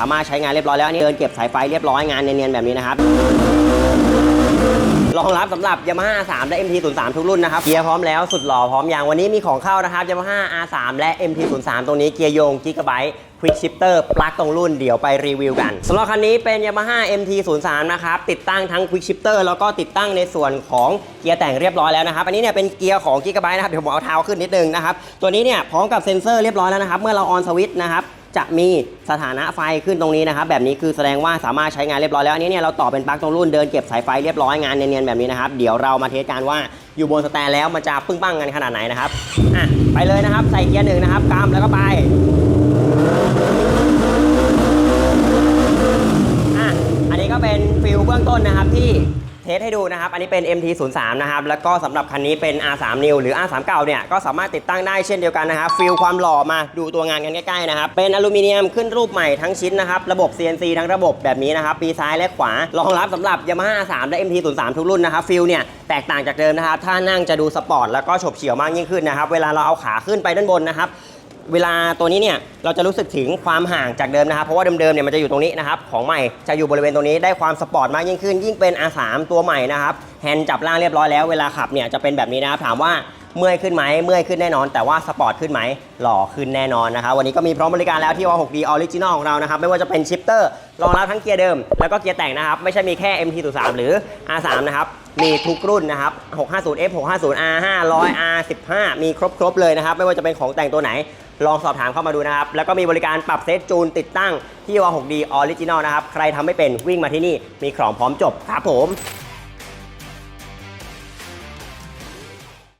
สามารถใช้งานเรียบร้อยแล้วอันนี้เดินเก็บสายไฟเรียบร้อยงานเนียนๆแบบนี้นะครับรองรับสำหรับ Yamaha 3 และ MT03 ทุกรุ่นนะครับ เกียร์พร้อมแล้วสุดหล่อพร้อมอย่างวันนี้มีของเข้านะครับ Yamaha R3 และ MT03 ตรงนี้เกียร์โยง Gigabyte Quick Shifter ปลั๊กตรงรุ่นเดี๋ยวไปรีวิวกันสำหรับคันนี้เป็น Yamaha MT03 นะครับ ติดตั้งทั้ง Quick Shifter แล้วก็ติดตั้งในส่วนของเกียร์แต่งเรียบร้อยแล้วนะครับ อันนี้เนี่ยเป็นเกียร์ของ Gigabyte นะครับเดี๋ยวผมเอาเท้าขึ้นนิดนึงนะครับตัวนี้เนี่ยพร้อมกับเซ็นเซอร์เรียบร้อยแล้วนะครับเมื่อเราออนสวิตช์นะครับ จะมีสถานะไฟขึ้นตรงนี้นะครับแบบนี้คือแสดงว่าสามารถใช้งานเรียบร้อยแล้วอันนี้เนี่ยเราต่อเป็นปลั๊กตรงรุ่นเดินเก็บสายไฟเรียบร้อยงานเนียนๆแบบนี้นะครับเดี๋ยวเรามาเทสกันว่าอยู่บนสแตนแล้วมันจะปึ้งปั้งกันขนาดไหนนะครับอะไปเลยนะครับใส่เกียร์หนึ่งนะครับกำแล้วก็ไปอะอันนี้ก็เป็นฟิลเบื้องต้นนะครับที่ เทสให้ดูนะครับ อันนี้เป็น MT03 นะครับ แล้วก็สำหรับคันนี้เป็น R3 New หรือ R3 เก่าเนี่ย ก็สามารถติดตั้งได้เช่นเดียวกันนะครับ ฟิลความหล่อมาดูตัวงานกันใกล้ๆนะครับ เป็นอลูมิเนียมขึ้นรูปใหม่ทั้งชิ้นนะครับ ระบบ CNC ทั้งระบบแบบนี้นะครับ ปีซ้ายและขวา รองรับสำหรับ Yamaha R3 และ MT03 ทุกรุ่นนะครับ ฟิลเนี่ยแตกต่างจากเดิมนะครับ ถ้านั่งจะดูสปอร์ตแล้วก็ฉบเฉี่ยวมากยิ่งขึ้นนะครับ เวลาเราเอาขาขึ้นไปด้านบนนะครับ เวลาตัวนี้เนี่ยเราจะรู้สึกถึงความห่างจากเดิมนะครับเพราะว่าเดิมๆเนี่ยมันจะอยู่ตรงนี้นะครับของใหม่จะอยู่บริเวณตรงนี้ได้ความสปอร์ตมากยิ่งขึ้น ยิ่งเป็น R3 ตัวใหม่นะครับแฮนด์จับล่างเรียบร้อยแล้วเวลาขับเนี่ยจะเป็นแบบนี้นะครับถามว่า เมื่อยขึ้นไหมเมื่อยขึ้นแน่นอน แต่ว่าสปอร์ตขึ้นไหมหล่อขึ้นแน่นอนนะครับวันนี้ก็มีพร้อมบริการแล้วที่ว่า 6D Original ของเรานะครับไม่ว่าจะเป็นชิปเตอร์รองรับทั้งเกียร์เดิม แล้วก็เกียร์แต่งนะครับไม่ใช่มีแค่ MT03 หรือ R3 นะครับมีทุกรุ่นนะครับ 650F 650R 500 R15 มีครบๆเลยนะครับ ไม่ว่าจะเป็นของแต่งตัวไหน ลองสอบถามเข้ามาดูนะครับ แล้วก็มีบริการปรับเซตจูนติดตั้งที่ว่า 6D Original นะครับ ใครทำไม่เป็นวิ่งมาที่นี่ มีของพร้อมจบครับผม